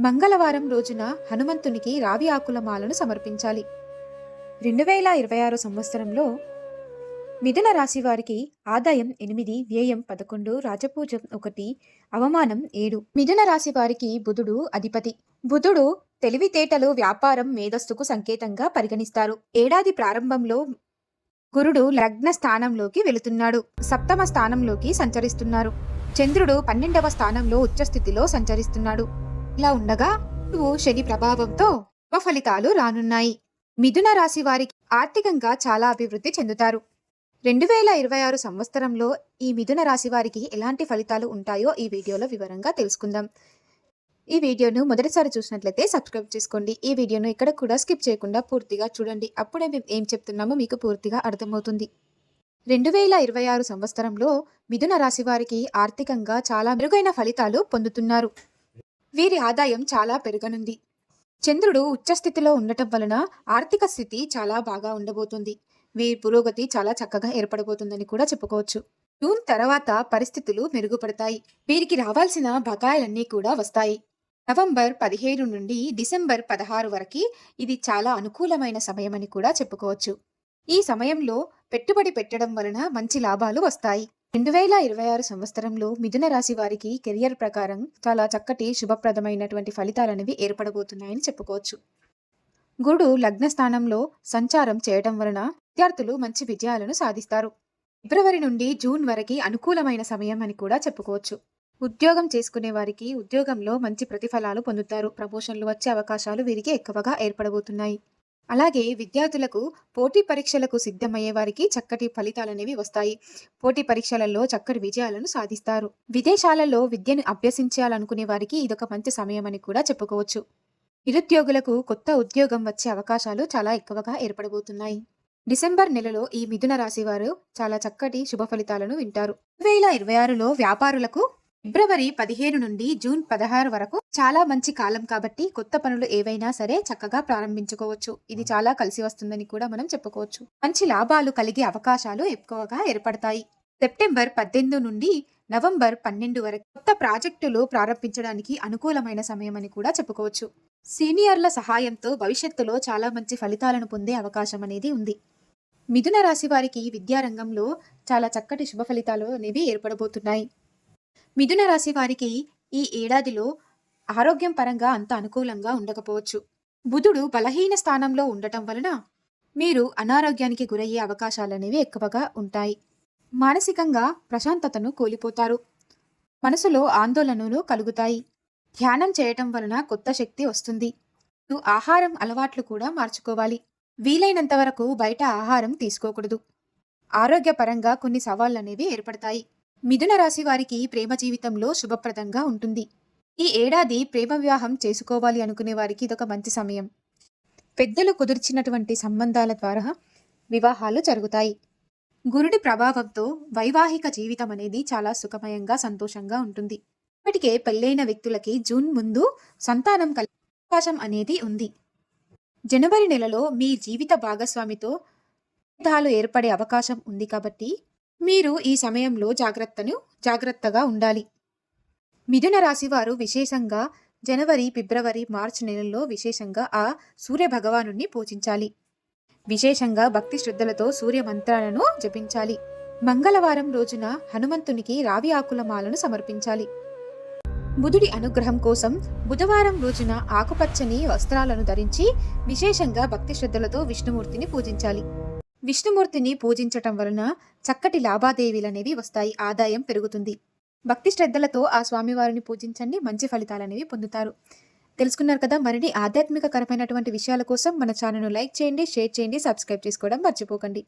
మంగళవారం రోజున హనుమంతునికి రావి ఆకుల మాలను సమర్పించాలి. రెండు వేల ఇరవై ఆరు సంవత్సరంలో మిథున రాశి వారికి ఆదాయం ఎనిమిది వ్యయం పదకొండు రాజపూజం ఒకటి అవమానం ఏడు. మిథున రాశి వారికి బుధుడు అధిపతి. బుధుడు తెలివితేటలు వ్యాపారం మేధస్సుకు సంకేతంగా పరిగణిస్తారు. ఏడాది ప్రారంభంలో గురుడు లగ్న స్థానంలోకి వెళుతున్నాడు. సప్తమ స్థానంలోకి సంచరిస్తున్నారు. చంద్రుడు పన్నెండవ స్థానంలో ఉచ్చస్థితిలో సంచరిస్తున్నాడు. ఇలా ఉండగా గురువు శని ప్రభావంతో ఫలితాలు రానున్నాయి. మిథున రాశి వారికి ఆర్థికంగా చాలా అభివృద్ధి చెందుతారు. రెండు వేల ఇరవై ఆరు సంవత్సరంలో ఈ మిథున రాశి వారికి ఎలాంటి ఫలితాలు ఉంటాయో ఈ వీడియోలో వివరంగా తెలుసుకుందాం. ఈ వీడియోను మొదటిసారి చూసినట్లయితే సబ్స్క్రైబ్ చేసుకోండి. ఈ వీడియోను ఇక్కడ కూడా స్కిప్ చేయకుండా పూర్తిగా చూడండి. అప్పుడే మేము ఏం చెప్తున్నామో మీకు పూర్తిగా అర్థమవుతుంది. రెండు వేల ఇరవై ఆరు సంవత్సరంలో మిథున రాశి వారికి ఆర్థికంగా చాలా మెరుగైన ఫలితాలు పొందుతున్నారు. వీరి ఆదాయం చాలా పెరగనుంది. చంద్రుడు ఉచ్చస్థితిలో ఉండటం వలన ఆర్థిక స్థితి చాలా బాగా ఉండబోతుంది. వీరి పురోగతి చాలా చక్కగా ఏర్పడబోతుందని కూడా చెప్పుకోవచ్చు. జూన్ తర్వాత పరిస్థితులు మెరుగుపడతాయి. వీరికి రావాల్సిన బకాయిలన్నీ కూడా వస్తాయి. నవంబర్ పదిహేను నుండి డిసెంబర్ పదహారు వరకు ఇది చాలా అనుకూలమైన సమయమని కూడా చెప్పుకోవచ్చు. ఈ సమయంలో పెట్టుబడి పెట్టడం వలన మంచి లాభాలు వస్తాయి. రెండు వేల ఇరవై ఆరు సంవత్సరంలో మిథున రాశి వారికి కెరియర్ ప్రకారం చాలా చక్కటి శుభప్రదమైనటువంటి ఫలితాలనేవి ఏర్పడబోతున్నాయని చెప్పుకోవచ్చు. గురుడు లగ్న స్థానంలో సంచారం చేయడం వలన విద్యార్థులు మంచి విజయాలను సాధిస్తారు. ఫిబ్రవరి నుండి జూన్ వరకు అనుకూలమైన సమయం అని కూడా చెప్పుకోవచ్చు. ఉద్యోగం చేసుకునే వారికి ఉద్యోగంలో మంచి ప్రతిఫలాలు పొందుతారు. ప్రమోషన్లు వచ్చే అవకాశాలు వీరికి ఎక్కువగా ఏర్పడబోతున్నాయి. అలాగే విద్యార్థులకు పోటీ పరీక్షలకు సిద్ధమయ్యే వారికి చక్కటి ఫలితాలనేవి వస్తాయి. పోటీ పరీక్షలలో చక్కటి విజయాలను సాధిస్తారు. విదేశాలలో విద్యను అభ్యసించాలనుకునే వారికి ఇదొక మంచి సమయం అని కూడా చెప్పుకోవచ్చు. నిరుద్యోగులకు కొత్త ఉద్యోగం వచ్చే అవకాశాలు చాలా ఎక్కువగా ఏర్పడబోతున్నాయి. డిసెంబర్ నెలలో ఈ మిథున రాశి వారు చాలా చక్కటి శుభ ఫలితాలను వింటారు. వేల ఇరవై ఆరులో వ్యాపారులకు ఫిబ్రవరి పదిహేను నుండి జూన్ పదహారు వరకు చాలా మంచి కాలం కాబట్టి కొత్త పనులు ఏవైనా సరే చక్కగా ప్రారంభించుకోవచ్చు. ఇది చాలా కలిసి వస్తుందని కూడా మనం చెప్పుకోవచ్చు. మంచి లాభాలు కలిగే అవకాశాలు ఎక్కువగా ఏర్పడతాయి. సెప్టెంబర్ పద్దెనిమిది నుండి నవంబర్ పన్నెండు వరకు కొత్త ప్రాజెక్టులు ప్రారంభించడానికి అనుకూలమైన సమయం అని కూడా చెప్పుకోవచ్చు. సీనియర్ల సహాయంతో భవిష్యత్తులో చాలా మంచి ఫలితాలను పొందే అవకాశం అనేది ఉంది. మిథున రాశి వారికి విద్యారంగంలో చాలా చక్కటి శుభ ఫలితాలు అనేవి ఏర్పడబోతున్నాయి. మిథున రాశి వారికి ఈ ఏడాదిలో ఆరోగ్యం పరంగా అంత అనుకూలంగా ఉండకపోవచ్చు. బుధుడు బలహీన స్థానంలో ఉండటం వలన మీరు అనారోగ్యానికి గురయ్యే అవకాశాలనేవి ఎక్కువగా ఉంటాయి. మానసికంగా ప్రశాంతతను కోల్పోతారు. మనసులో ఆందోళనలు కలుగుతాయి. ధ్యానం చేయటం వలన కొత్త శక్తి వస్తుంది. ఆహారం అలవాట్లు కూడా మార్చుకోవాలి. వీలైనంత వరకు బయట ఆహారం తీసుకోకూడదు. ఆరోగ్యపరంగా కొన్ని సవాళ్ళనేవి ఏర్పడతాయి. మిథున రాశి వారికి ప్రేమ జీవితంలో శుభప్రదంగా ఉంటుంది. ఈ ఏడాది ప్రేమ వివాహం చేసుకోవాలి అనుకునే వారికి ఇదొక మంచి సమయం. పెద్దలు కుదిర్చినటువంటి సంబంధాల ద్వారా వివాహాలు జరుగుతాయి. గురుడి ప్రభావంతో వైవాహిక జీవితం అనేది చాలా సుఖమయంగా సంతోషంగా ఉంటుంది. ఇప్పటికే పెళ్ళైన వ్యక్తులకి జూన్ ముందు సంతానం కలిగే అవకాశం అనేది ఉంది. జనవరి నెలలో మీ జీవిత భాగస్వామితో విభేదాలు ఏర్పడే అవకాశం ఉంది కాబట్టి మీరు ఈ సమయంలో జాగ్రత్తను జాగ్రత్తగా ఉండాలి. మిథున రాశి వారు విశేషంగా జనవరి ఫిబ్రవరి మార్చి నెలల్లో విశేషంగా ఆ సూర్య భగవానుణ్ణి పూజించాలి. విశేషంగా భక్తి శ్రద్ధలతో సూర్య మంత్రాలను జపించాలి. మంగళవారం రోజున హనుమంతునికి రావి ఆకుల మాలను సమర్పించాలి. బుధుడి అనుగ్రహం కోసం బుధవారం రోజున ఆకుపచ్చని వస్త్రాలను ధరించి విశేషంగా భక్తి శ్రద్ధలతో విష్ణుమూర్తిని పూజించాలి. విష్ణుమూర్తిని పూజించటం వలన చక్కటి లాభాదేవీలనేవి వస్తాయి ఆదాయం పెరుగుతుంది. భక్తి శ్రద్ధలతో ఆ స్వామివారిని పూజించండి మంచి ఫలితాలనేవి పొందుతారు. తెలుసుకున్నారు కదా మరిన్ని ఆధ్యాత్మికకరమైనటువంటి విషయాల కోసం మన ఛానల్ను లైక్ చేయండి షేర్ చేయండి సబ్స్క్రైబ్ చేసుకోవడం మర్చిపోకండి.